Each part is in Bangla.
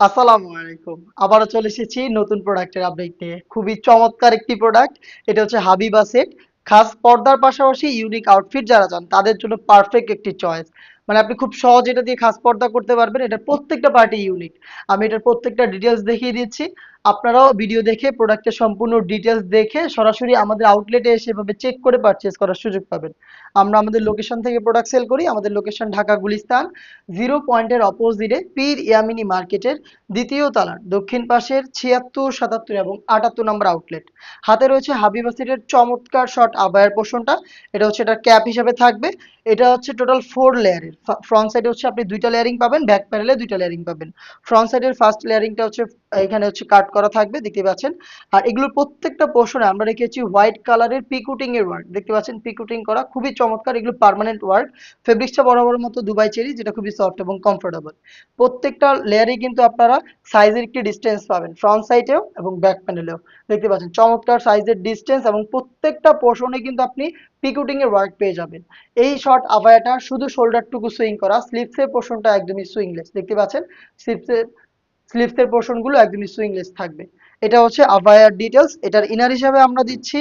আসসালামু আলাইকুম। আবারও চলে এসেছি নতুন প্রোডাক্টের আপডেট নিয়ে। খুবই চমৎকার একটি প্রোডাক্ট এটা হচ্ছে হাবিবা সেট খাস পর্দার পাশাপাশি ইউনিক আউটফিট যারা চান, তাদের জন্য পারফেক্ট একটি চয়েস মানে আপনি খুব সহজ এটা দিয়ে খাস পর্দা করতে পারবেন। এটা প্রত্যেকটা পার্টি ইউনিক আমি এটার প্রত্যেকটা ডিটেলস দেখিয়ে দিচ্ছি। আপনারাও ভিডিও দেখে প্রোডাক্টের সম্পূর্ণ ডিটেলস দেখে, সরাসরি আমাদের আউটলেটে এসে এভাবে চেক করে পারচেস করার সুযোগ পাবেন। আমরা আমাদের লোকেশন থেকে প্রোডাক্ট সেল করি। আমাদের লোকেশন ঢাকা গুলিস্তান জিরো পয়েন্টের অপোজিটে পীর ইয়ামিনি মার্কেটের দ্বিতীয় তালার, দক্ষিণ পাশের ছিয়াত্তর, সাতাত্তর এবং আটাত্তর নম্বর আউটলেট হাতে রয়েছে হাবিবা সেটের চমৎকার শর্ট আবায়ের পোর্শনটা এটা হচ্ছে এটা ক্যাপ হিসাবে থাকবে। এটা হচ্ছে টোটাল ফোর লেয়ারের ফ্রন্ট সাইডে হচ্ছে আপনি দুইটা লেয়ারিং পাবেন ব্যাক প্যানেলে দুইটা লেয়ারিং পাবেন। ফ্রন্ট সাইডের ফার্স্ট লেয়ারিংটা হচ্ছে, এখানে হচ্ছে কাট করা থাকবে, দেখতে পাচ্ছেন। আর এগুলোর প্রত্যেকটা পোর্শনে আমরা রেখেছি হোয়াইট কালারের পিকুটিং এর ওয়ার্ক দেখতে পাচ্ছেন? পিকুটিং করা খুবই চমৎকার, এগুলো পার্মানেন্ট ওয়ার্ক ফেব্রিক্সটা বরাবর মতো দুবাই চেরি, যেটা খুবই সফট এবং কমফোর্টেবল প্রত্যেকটা লেয়ারে কিন্তু আপনারা সাইজের একটি ডিস্টেন্স পাবেন ফ্রন্ট সাইডেও এবং ব্যাক প্যানেলেও দেখতে পাচ্ছেন? চমৎকার সাইজের ডিস্টেন্স এবং প্রত্যেকটা পোর্শনে কিন্তু আপনি পিকুটিং এর ওয়ার্ক পেয়ে যাবেন। এই শর্ট আভায়াটা শুধু শোল্ডারটুকু সুইং করা স্লিপসের পোর্শনটা একদমই সুইংলেস দেখতে পাচ্ছেন? স্লিপসের স্লিপসের পোর্শনগুলো একদমই সুইংলেস থাকবে। এটা হচ্ছে আভায়ার ডিটেলস এটার ইনার হিসাবে আমরা দিচ্ছি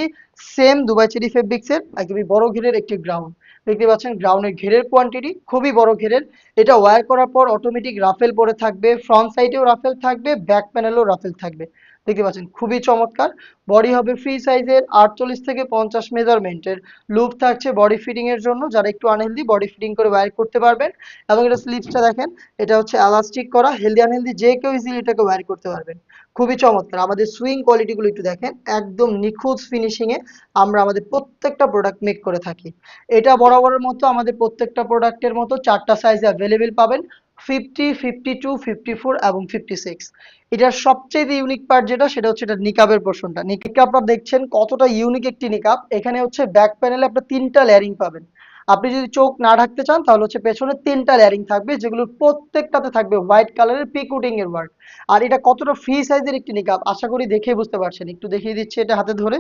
সেম দুবাই চেরি ফেব্রিক্সের একদমই বড় ঘেরের একটি গ্রাউন্ড দেখতে পাচ্ছেন গ্রাউন্ডের ঘেরের কোয়ান্টিটি খুবই বড় ঘেরের। এটা ওয়্যার করার পর অটোমেটিক রাফেল পরে থাকবে ফ্রন্ট সাইডেও রাফেল থাকবে ব্যাক প্যানেলেও রাফেল থাকবে। দেখতে পাচ্ছেন খুবই চমৎকার। বডি হবে ফ্রি সাইজের আটচল্লিশ থেকে পঞ্চাশ মেজারমেন্টের লুপ থাকছে বডি ফিটিং এর জন্য, যারা একটু আনহেলদি বডি ফিটিং করে ওয়্যার করতে পারবেন। এবং এটা স্লিপসটা দেখেন, এটা হচ্ছে এলাস্টিক করা হেলদি আনহেলদি যে কেউ ইজিলি এটাকে ওয়্যার করতে পারবেন। খুবই চমৎকার। আমাদের সুইং কোয়ালিটিগুলো একটু দেখেন। একদম নিখুঁত ফিনিশিং এ আমরা আমাদের প্রত্যেকটা প্রোডাক্ট মেক করে থাকি। এটা বরাবরের মতো আমাদের প্রত্যেকটা প্রোডাক্টের মতো চারটা সাইজ অ্যাভেলেবেল পাবেন। Fifty fifty two fifty four এবং ফিফটি সিক্স এটার সবচেয়ে ইউনিক পার্ট যেটা, সেটা হচ্ছে এটা নিকাবের পোর্শনটা নিকাব আপনারা দেখছেন কতটা ইউনিক একটি নিকাব এখানে হচ্ছে ব্যাক প্যানেলে আপনার তিনটা লেয়ারিং পাবেন। আপনি যদি চোখ না ঢাকতে চান, তাহলে হচ্ছে পেছনে তিনটা লেয়ারিং থাকবে যেগুলোর প্রত্যেকটাতে থাকবে হোয়াইট কালারের পিকুটিং এর ওয়ার্ক আর এটা কতটা ফ্রি সাইজের একটি নিকাব আশা করি দেখে বুঝতে পারছেন। একটু দেখিয়ে দিচ্ছি এটা হাতে ধরে,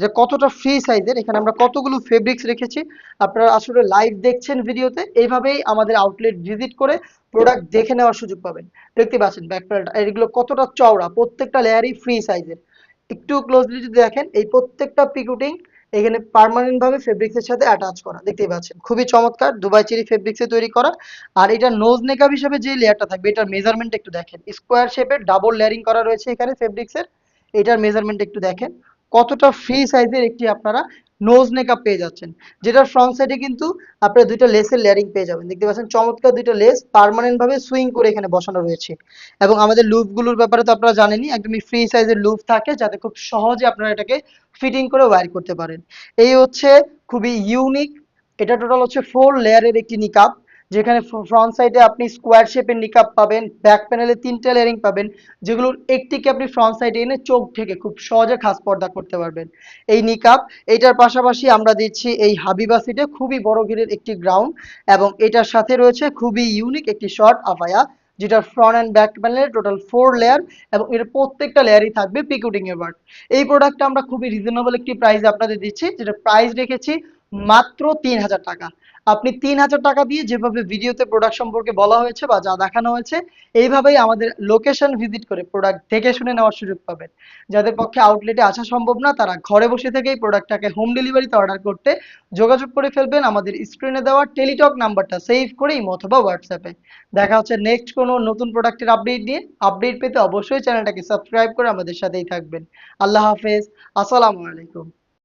যে কতটা ফ্রি সাইজের এখানে আমরা কতগুলো ফেব্রিক্স রেখেছি। আপনারা আসলে লাইভ দেখছেন ভিডিওতে এইভাবেই আমাদের আউটলেট ভিজিট করে প্রোডাক্ট দেখে নেওয়ার সুযোগ পাবেন। দেখতে পাচ্ছেন ব্যাক প্যানেলটা এগুলো কতটা চওড়া, প্রত্যেকটা লেয়ারই ফ্রি সাইজের একটু ক্লোজলি যদি দেখেন, এই প্রত্যেকটা পিকুটিং এখানে পার্মানেন্ট ভাবে ফেব্রিক্সের সাথে অ্যাটাচ করা, দেখতেই পাচ্ছেন। খুবই চমৎকার, দুবাই চেরি ফেব্রিক্সে তৈরি করা। আর এটা নোজ নেকাব হিসেবে যে লেয়ারটা থাকবে, এটার মেজারমেন্ট একটু দেখেন। স্কোয়ার শেপের ডাবল লেয়ারিং করা রয়েছে এখানে ফেব্রিক্সের এটার মেজারমেন্ট একটু দেখেন। কতটা ফ্রি সাইজের একটি আপনারা নোজ নেকআপ পেয়ে যাচ্ছেন। যেটা ফ্রন্ট সাইডে কিন্তু আপনারা দুইটা লেসের লেয়ারিং পেয়ে যাবেন। দেখতে পাচ্ছেন, চমৎকার দুইটা লেস পার্মানেন্ট ভাবে সুইং করে এখানে বসানো রয়েছে। এবং আমাদের লুপগুলোর ব্যাপারে তো আপনারা জানেনই, একদমই ফ্রি সাইজের লুপ থাকে যাতে খুব সহজে আপনারা এটাকে ফিটিং করে ওয়ার করতে পারেন। এই হচ্ছে খুবই ইউনিক এটা টোটাল হচ্ছে ফোর লেয়ারের একটি নিকাপ যেখানে ফ্রন্ট সাইডে আপনি স্কোয়ার শেপের নিকাপ পাবেন ব্যাক প্যানেলে তিনটা লেয়ারিং পাবেন, যেগুলোর একটিকে আপনি ফ্রন্ট সাইডে এনে চোখ থেকে খুব সহজে খাস পর্দা করতে পারবেন। এই নিকাপ এইটার পাশাপাশি আমরা দিচ্ছি এই হাবিবা সিটে খুবই বড় ঘিরের একটি গ্রাউন্ড এবং এটার সাথে রয়েছে খুবই ইউনিক একটি শর্ট আফায়া যেটা ফ্রন্ট অ্যান্ড ব্যাক প্যানেলের টোটাল ফোর লেয়ার এবং এর প্রত্যেকটা লেয়ারই থাকবে পিকুটিং ওয়ার্ক এই প্রোডাক্টটা আমরা খুবই রিজনেবল একটি প্রাইস আপনাদের দিচ্ছি, যেটা প্রাইস রেখেছি মাত্র তিন হাজার টাকা। আপনি তিন হাজার টাকা দিয়ে যেভাবে ভিডিওতে প্রোডাক্ট সম্পর্কে বলা হয়েছে বা যা দেখানো হয়েছে, এইভাবেই আমাদের লোকেশন ভিজিট করে প্রোডাক্ট দেখে শুনে নেওয়ার সুযোগ পাবেন। যাদের পক্ষে আউটলেটে আসা সম্ভব না, তারা ঘরে বসে থেকেই প্রোডাক্টটাকে হোম ডেলিভারিতে অর্ডার করতে যোগাযোগ করে ফেলবেন। আমাদের স্ক্রিনে দেওয়া টেলিটক নাম্বারটা সেভ করে ইমো অথবা হোয়াটসঅ্যাপে দেখা হচ্ছে নেক্সট কোনো নতুন প্রোডাক্টের আপডেট নিয়ে। আপডেট পেতে অবশ্যই চ্যানেলটাকে সাবস্ক্রাইব করে আমাদের সাথেই থাকবেন। আল্লাহ হাফেজ। আসসালামু আলাইকুম।